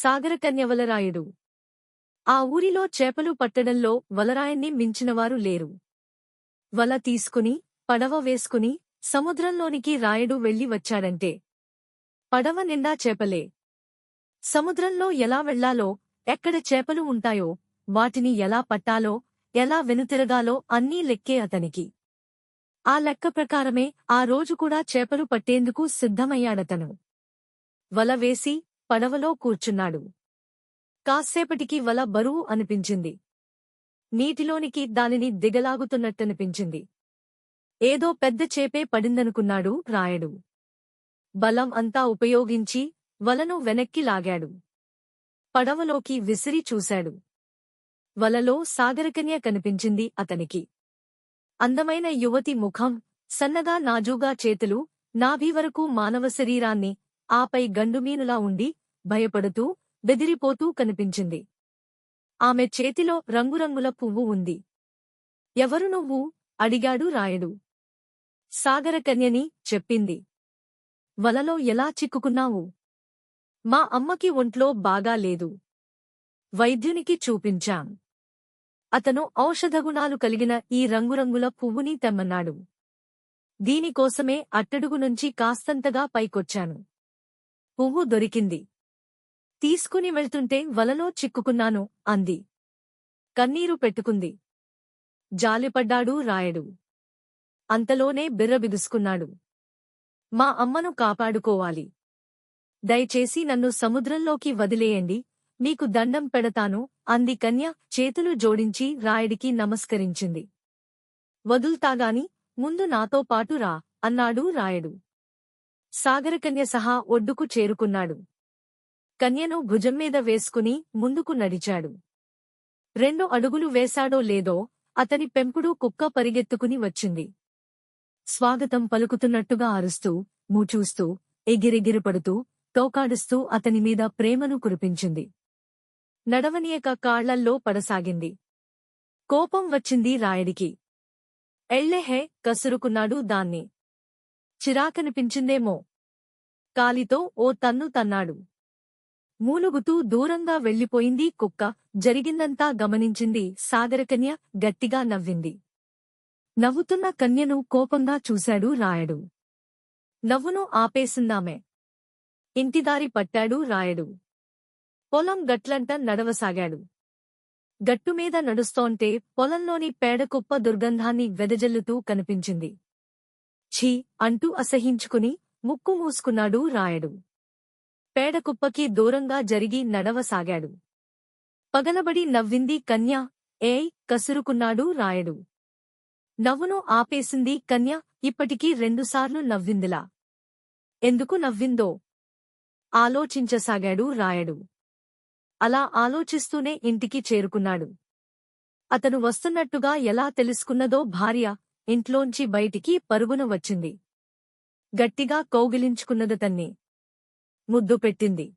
సాగరకన్యవలరాయుడు ఆ ఊరిలో చేపలు పట్టడంలో వలరాయన్ని మించినవారు లేరు. వల తీసుకుని పడవ వేసుకుని సముద్రంలోనికి రాయుడు వెళ్ళి వచ్చాడంటే పడవ నిండా చేపలే. సముద్రంలో ఎలా వెళ్ళాలో ఎక్కడ చేపలు ఉంటాయో వాటిని ఎలా పట్టాలో ఎలా వెనుతిరగాలో అన్నీ లెక్కే అతనికి. ఆ లెక్క ప్రకారమే ఆ రోజు కూడా చేపలు పట్టేందుకు సిద్ధమయ్యాడతను. వల వేసి పడవలో కూర్చున్నాడు. కాసేపటికి వల బరువు అనిపించింది. నీటిలోనికి దానిని దిగలాగుతున్నట్టనిపించింది. ఏదో పెద్ద చేపే పడిందనుకున్నాడు రాయడు. బలం అంతా ఉపయోగించి వలను వెనక్కి లాగాడు. పడవలోకి విసిరి చూశాడు. వలలో సాగరకన్య కనిపించింది అతనికి. అందమైన యువతి ముఖం సన్నగా నాజూగా చేతులు నాభి వరకు మానవ శరీరాన్ని ఆపై గండుమీనులా ఉండి భయపడుతూ బెదిరిపోతూ కనిపించింది. ఆమె చేతిలో రంగురంగుల పువ్వు ఉంది. ఎవరు నువ్వు? అడిగాడు రాయడు. సాగరకన్యని చెప్పింది. వలలో ఎలా చిక్కుకున్నావు? మా అమ్మకి ఒంట్లో బాగా లేదు. వైద్యునికి చూపించాం. అతను ఔషధగుణాలు కలిగిన ఈ రంగురంగుల పువ్వుని తెమ్మన్నాడు. దీనికోసమే అట్టడుగు నుంచి కాస్తంతగా పైకొచ్చాను. పువ్వు దొరికింది. తీసుకుని వెళ్తుంటే వలలో చిక్కుకున్నాను అంది. కన్నీరు పెట్టుకుంది. జాలిపడ్డాడు రాయడు. అంతలోనే బిర్రబిగుసుకున్నాడు మా అమ్మను కాపాడుకోవాలి. దయచేసి నన్ను సముద్రంలోకి వదిలేయండి మీకు దండం పెడతాను అంది కన్య చేతులు జోడించి రాయుడికి నమస్కరించింది. వదుల్తాగాని ముందు నాతో పాటు రా అన్నాడు రాయుడు. సాగరకన్య సహా ఒడ్డుకు చేరుకున్నాడు. కన్యను భుజం మీద వేసుకుని ముందుకు నడిచాడు. రెండు అడుగులు వేశాడో లేదో అతని పెంపుడు కుక్క పరిగెత్తుకుని వచ్చింది. స్వాగతం పలుకుతున్నట్టుగా అరుస్తూ మూచూస్తూ ఎగిరెగిరిపడుతూ తోకాడుస్తూ అతని మీద ప్రేమను కురిపించింది. నడవనీయక కాళ్ళల్లో పడసాగింది. కోపం వచ్చింది రాయడికి. ఎళ్ళెహే కసురుకున్నాడు దాన్ని. చిరాకనిపించిందేమో. కాలితో ఓ తన్ను తన్నాడు. మూలుగుతూ దూరంగా వెళ్ళిపోయింది కుక్క. జరిగిందంతా గమనించింది సాగరకన్య గట్టిగా నవ్వింది. నవ్వుతున్న కన్యను కోపంగా చూశాడు రాయడు. నవ్వును ఆపేసిందామే. ఇంటిదారి పట్టాడు రాయడు. పొలం గట్లంట నడవసాగాడు. గట్టుమీద నడుస్తోంటే పొలంలోని పేడకుప్ప దుర్గంధాన్ని వెదజల్లుతూ కనిపించింది. ఛీ అంటూ అసహించుకుని ముక్కు మూసుకున్నాడు రాయడు. పేడకుప్పకి దూరంగా జరిగి నడవసాగాడు. పగలబడి నవ్వింది కన్య ఏయ్ కసురుకున్నాడు రాయడు. నవ్వును ఆపేసింది కన్య ఇప్పటికీ రెండుసార్లు నవ్విందిలా. ఎందుకు నవ్విందో? ఆలోచించసాగాడు రాయడు. అలా ఆలోచిస్తూనే ఇంటికి చేరుకున్నాడు. అతను వస్తున్నట్టుగా ఎలా తెలుసుకున్నదో భార్య ఇంట్లోంచి బయటికి పరుగున వచ్చింది. గట్టిగా కౌగిలించుకున్నదతన్ని ముద్దు పెట్టింది.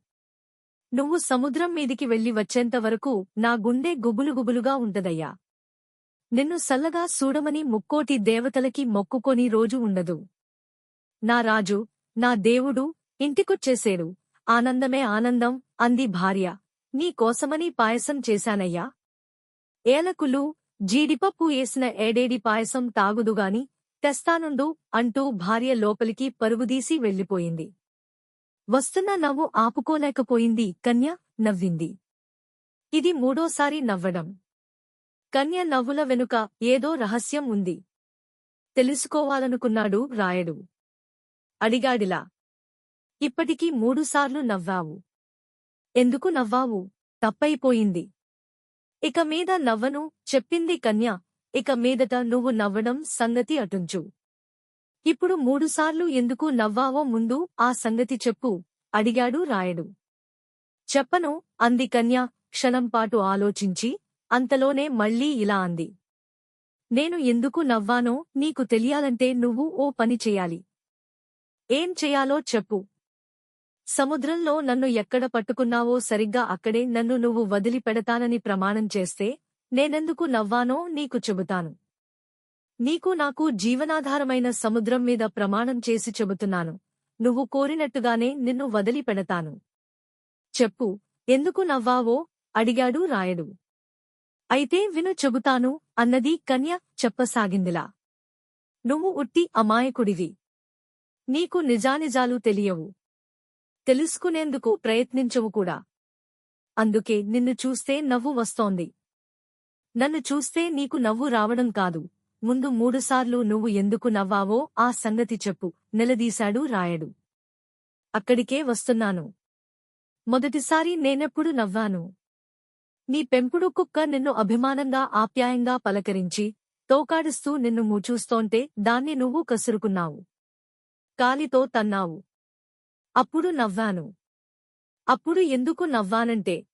నువ్వు సముద్రం మీదికి వెళ్ళి వచ్చేంతవరకు నా గుండె గుబులుగుబులుగా ఉంటదయ్యా. నిన్ను సల్లగా సూడమని ముక్కోటి దేవతలకి మొక్కుకొని రోజు ఉండదు. నా రాజు నా దేవుడు ఇంటికొచ్చేసేడు. ఆనందమే ఆనందం అంది భార్య. నీ కోసమని పాయసం చేశానయ్యా. ఏలకులు జీడిపప్పు ఏసిన ఏడేడి పాయసం తాగుదుగాని తెస్తానుండు అంటూ భార్య లోపలికి పరుగుదీసి వెళ్ళిపోయింది. వస్తున్న నవ్వు ఆపుకోలేకపోయింది కన్య నవ్వింది. ఇది మూడోసారి నవ్వడం. కన్య నవ్వుల వెనుక ఏదో రహస్యం ఉంది. తెలుసుకోవాలనుకున్నాడు రాయడు. అడిగాడిలా. ఇప్పటికీ మూడుసార్లు నవ్వావు. ఎందుకు నవ్వావు? తప్పైపోయింది. ఇక మీద నవ్వను చెప్పింది కన్య. ఇక మీదట నువ్వు నవ్వడం సంగతి అటుంచు. ఇప్పుడు మూడుసార్లు ఎందుకు నవ్వావో ముందు ఆ సంగతి చెప్పు అడిగాడు రాయడు. చెప్పను అంది కన్య క్షణంపాటు ఆలోచించి అంతలోనే మళ్ళీ ఇలా అంది. నేను ఎందుకు నవ్వానో నీకు తెలియాలంటే నువ్వు ఓ పని చెయ్యాలి ఏం చెయ్యాలో చెప్పు. సముద్రంలో నన్ను ఎక్కడ పట్టుకున్నావో సరిగ్గా అక్కడే నన్ను నువ్వు వదిలిపెడతానని ప్రమాణం చేస్తే నేనెందుకు నవ్వానో నీకు చెబుతాను. నీకు నాకు జీవనాధారమైన సముద్రం మీద ప్రమాణం చేసి చెబుతున్నాను. నువ్వు కోరినట్టుగానే నిన్ను వదిలిపెడతాను చెప్పు ఎందుకు నవ్వావో? అడిగాడు రాయడు. అయితే విను చెబుతాను అన్నది కన్య చెప్పసాగిందిలా. నువ్వు ఉట్టి అమాయకుడివి. నీకు నిజానిజాలు తెలియవు. తెలుసుకునేందుకు ప్రయత్నించవు కూడా. అందుకే నిన్ను చూస్తే నవ్వు వస్తోంది. నన్ను చూస్తే నీకు నవ్వు రావడం కాదు. ముందు మూడుసార్లు నువ్వు ఎందుకు నవ్వావో ఆ సంగతి చెప్పు. నిలదీశాడు రాయడు. అక్కడికే వస్తున్నాను. మొదటిసారి నేనెప్పుడు నవ్వాను. నీ పెంపుడు కుక్క నిన్ను అభిమానంగా ఆప్యాయంగా పలకరించి తోకాడుస్తూ నిన్ను మూచూస్తోంటే దాన్ని నువ్వు కసురుకున్నావు. కాలితో తన్నావు. అప్పుడు నవ్వాను. అప్పుడు ఎందుకు నవ్వానంటే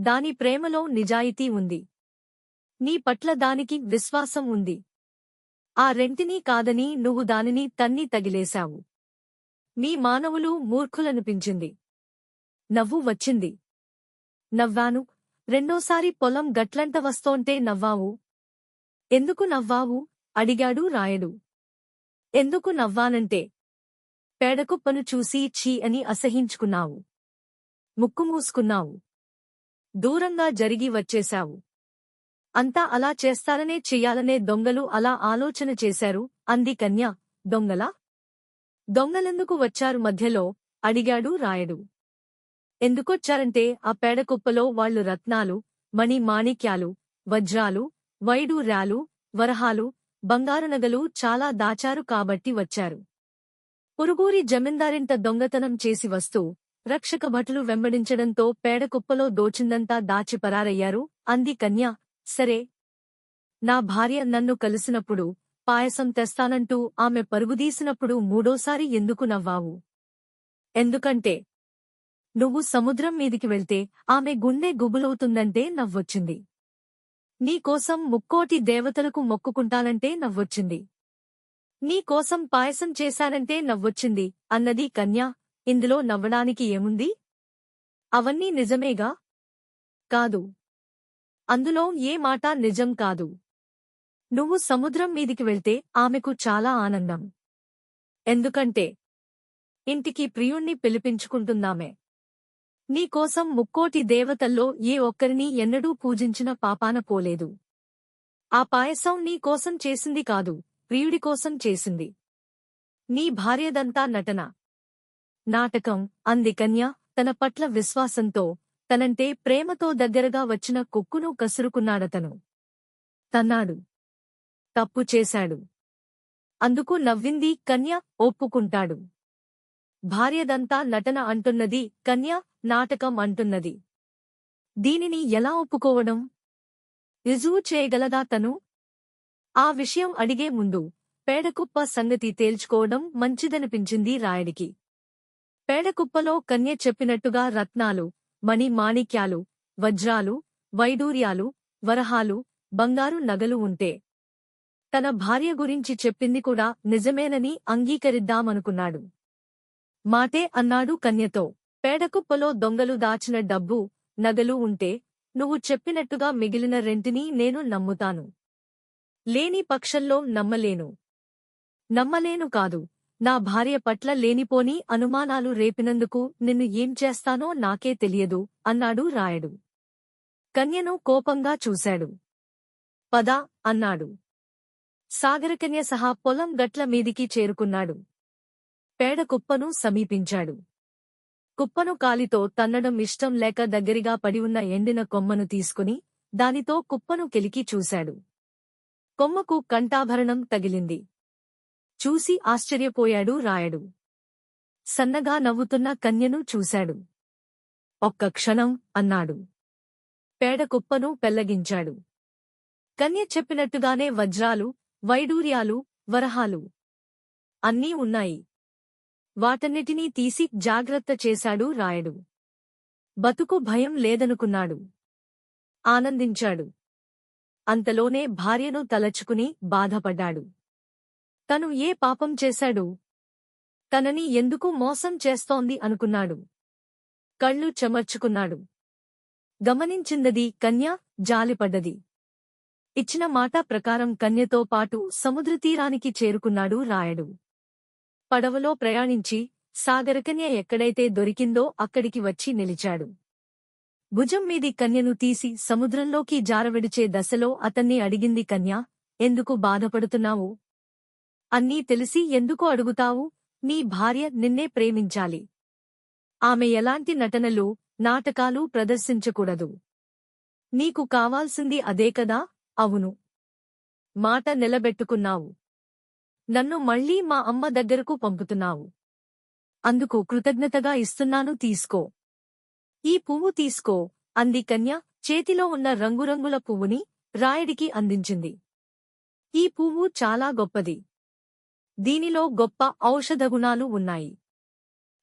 దాని ప్రేమలో నిజాయితీ ఉంది. నీ పట్ల దానికి విశ్వాసం ఉంది. ఆ రెంటినీ కాదని నువ్వు దానిని తన్ని తగిలేశావు. మీ మానవులు మూర్ఖులనిపించింది. నవ్వు వచ్చింది. నవ్వాను. రెండోసారి పొలం గట్లంట వస్తోంటే నవ్వావు. ఎందుకు నవ్వావు? అడిగాడు రాయడు. ఎందుకు నవ్వానంటే? పేడకుప్పను చూసి చీ అని అసహించుకున్నావు. ముక్కు మూసుకున్నావు దూరంగా జరిగి వచ్చేశావు. అంతా అలా చేస్తారనే చెయ్యాలనే దొంగలు అలా ఆలోచన చేశారు. అంది కన్య. దొంగలా? దొంగలెందుకు వచ్చారు మధ్యలో? అడిగాడు రాయడు. ఎందుకొచ్చారంటే ఆ పేడకుప్పలో వాళ్ళు రత్నాలు మణి మాణిక్యాలు వజ్రాలు వైడూర్యాలు వరహాలు బంగారునగలు చాలా దాచారు కాబట్టి వచ్చారు. పురుగూరి జమీందారింత దొంగతనం చేసి వస్తూ రక్షక భటులు వెంబడించడంతో పేడకుప్పలో దోచిందంతా దాచి పరారయ్యారు. అంది కన్య. సరే. నా భార్య నన్ను కలిసినప్పుడు పాయసం తెస్తానంటూ ఆమె పరుగుదీసినప్పుడు మూడోసారి ఎందుకు నవ్వావు? ఎందుకంటే నువ్వు సముద్రం మీదికి వెళ్తే ఆమె గుండె గుబులవుతుందంటే నవ్వొచ్చింది. నీకోసం ముక్కోటి దేవతలకు మొక్కుకుంటానంటే నవ్వొచ్చింది. నీకోసం పాయసం చేశానంటే నవ్వొచ్చింది అన్నది కన్యా ఇందులో నవ్వడానికి ఏముంది? అవన్నీ నిజమేగా? కాదు. అందులో ఏ మాట నిజం కాదు. నువ్వు సముద్రం మీదికి వెళ్తే ఆమెకు చాలా ఆనందం. ఎందుకంటే ఇంటికి ప్రియుణ్ణి పిలిపించుకుంటున్నామే. నీకోసం ముక్కోటి దేవతల్లో ఏ ఒక్కరినీ ఎన్నడూ పూజించిన పాపాన పోలేదు. ఆ పాయసం నీకోసం చేసింది కాదు ప్రియుడికోసం చేసింది. నీ భార్యదంతా నటన. నాటకం అంది కన్య తన పట్ల విశ్వాసంతో తనంటే ప్రేమతో దగ్గరగా వచ్చిన కుక్కును కసురుకున్నాడతను. తన్నాడు. తప్పు చేశాడు. అందుకు నవ్వింది కన్య ఒప్పుకుంటాడు. భార్యదంతా నటన అంటున్నది కన్య నాటకం అంటున్నది. దీనిని ఎలా ఒప్పుకోవడం? రుజువు చేయగలదా తను? ఆ విషయం అడిగే ముందు పేడకుప్ప సంగతి తేల్చుకోవడం మంచిదనిపించింది రాయడికి. పేడకుప్పలో కన్య చెప్పినట్టుగా రత్నాలు మణి మాణిక్యాలు వజ్రాలు వైడూర్యాలు వరహాలు బంగారు నగలు ఉంటే తన భార్య గురించి చెప్పింది కూడా నిజమేనని అంగీకరిద్దామనుకున్నాడు. మాటే అన్నాడు కన్యతో పేడకుప్పలో దొంగలు దాచిన డబ్బు నగలు ఉంటే నువ్వు చెప్పినట్టుగా మిగిలిన రెంటినీ నేను నమ్ముతాను. లేని పక్షంలో నమ్మలేను. నమ్మలేను కాదు. నా భార్య పట్ల లేనిపోని అనుమానాలు రేపినందుకు నిన్ను ఏం చేస్తానో నాకే తెలియదు అన్నాడు రాయడు. కన్యను కోపంగా చూశాడు. పద అన్నాడు. సాగరకన్య సహా పొలం గట్ల మీదికి చేరుకున్నాడు. పేడ కుప్పను సమీపించాడు. కుప్పను కాలితో తన్నడం ఇష్టం లేక దగ్గరిగా పడి ఉన్న ఎండిన కొమ్మను తీసుకుని దానితో కుప్పను కెలికి చూశాడు. కొమ్మకు కంఠాభరణం తగిలింది. చూసి ఆశ్చర్యపోయాడు రాయడు. సన్నగా నవ్వుతున్న కన్యను చూశాడు. ఒక్క క్షణం అన్నాడు. పేడకుప్పను పెల్లగించాడు. కన్య చెప్పినట్టుగానే వజ్రాలు వైడూర్యాలు వరహాలు అన్నీ ఉన్నాయి. వాటన్నిటినీ తీసి జాగ్రత్త చేశాడు రాయడు. బతుకు భయం లేదనుకున్నాడు. ఆనందించాడు. అంతలోనే భార్యను తలచుకుని బాధపడ్డాడు. తను ఏ పాపం చేశాడు? తనని ఎందుకు మోసం చేస్తోంది అనుకున్నాడు. కళ్ళు చెమర్చుకున్నాడు. గమనించిందది కన్య జాలిపడ్డది ఇచ్చిన మాట ప్రకారం కన్యతో పాటు సముద్రతీరానికి చేరుకున్నాడు రాయడు. పడవలో ప్రయాణించి సాగరకన్య ఎక్కడైతే దొరికిందో అక్కడికి వచ్చి నిలిచాడు. భుజం మీది కన్యను తీసి సముద్రంలోకి జారవిడిచే దశలో అతన్ని అడిగింది కన్య ఎందుకు బాధపడుతున్నావు? అన్నీ తెలిసి ఎందుకు అడుగుతావు? నీ భార్య నిన్నే ప్రేమించాలి. ఆమె ఎలాంటి నటనలు నాటకాలు ప్రదర్శించకూడదు. నీకు కావాల్సింది అదే కదా? అవును. మాట నిలబెట్టుకున్నావు. నన్ను మళ్ళీ మా అమ్మ దగ్గరకు పంపుతున్నావు. అందుకు కృతజ్ఞతగా ఇస్తున్నాను తీసుకో. ఈ పువ్వు తీసుకో అంది కన్య చేతిలో ఉన్న రంగురంగుల పువ్వుని రాయుడికి అందించింది. ఈ పువ్వు చాలా గొప్పది. దీనిలో గొప్ప ఔషధ గుణాలు ఉన్నాయి.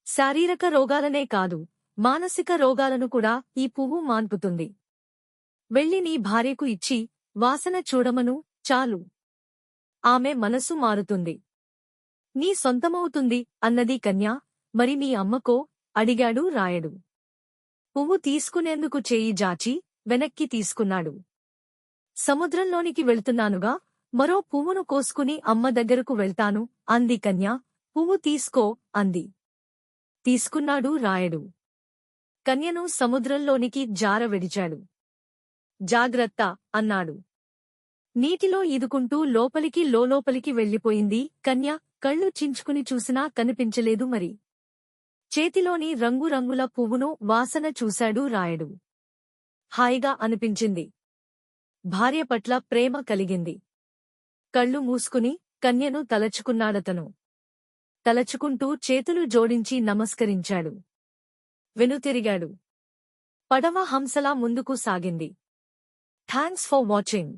శారీరక రోగాలనే కాదు మానసిక రోగాలను కూడా ఈ పువ్వు మాన్పుతుంది. వెళ్ళి నీ భార్యకు ఇచ్చి వాసన చూడమను చాలు. ఆమె మనసు మారుతుంది. నీ సొంతమవుతుంది అన్నది కన్య మరి మీ అమ్మకో అడిగాడు రాయడు. పువ్వు తీసుకునేందుకు చేయి జాచి వెనక్కి తీసుకున్నాడు. సముద్రంలోనికి వెళ్తున్నానుగా మరో పువ్వును కోసుకుని అమ్మ దగ్గరకు వెళ్తాను. అంది కన్య పువ్వు తీసుకో అంది. తీసుకున్నాడు రాయడు. కన్యను సముద్రంలోనికి జార విడిచాడు. జాగ్రత్త అన్నాడు. నీటిలో ఈదుకుంటూ లోపలికి లోలోపలికి వెళ్ళిపోయింది. కన్య కళ్ళు చించుకుని చూసినా కనిపించలేదు మరి. చేతిలోని రంగురంగుల పువ్వును వాసన చూశాడు రాయడు. హాయిగా అనిపించింది. భార్య పట్ల ప్రేమ కలిగింది. కళ్ళు మూసుకుని కన్యను తలచుకున్నాడతను. తలచుకుంటూ చేతులు జోడించి నమస్కరించాడు. వెనుతిరిగాడు. పడవ హంసలా ముందుకు సాగింది. Thanks for watching.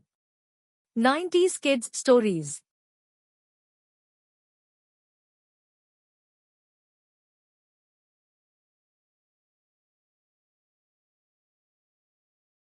Nineties kids stories.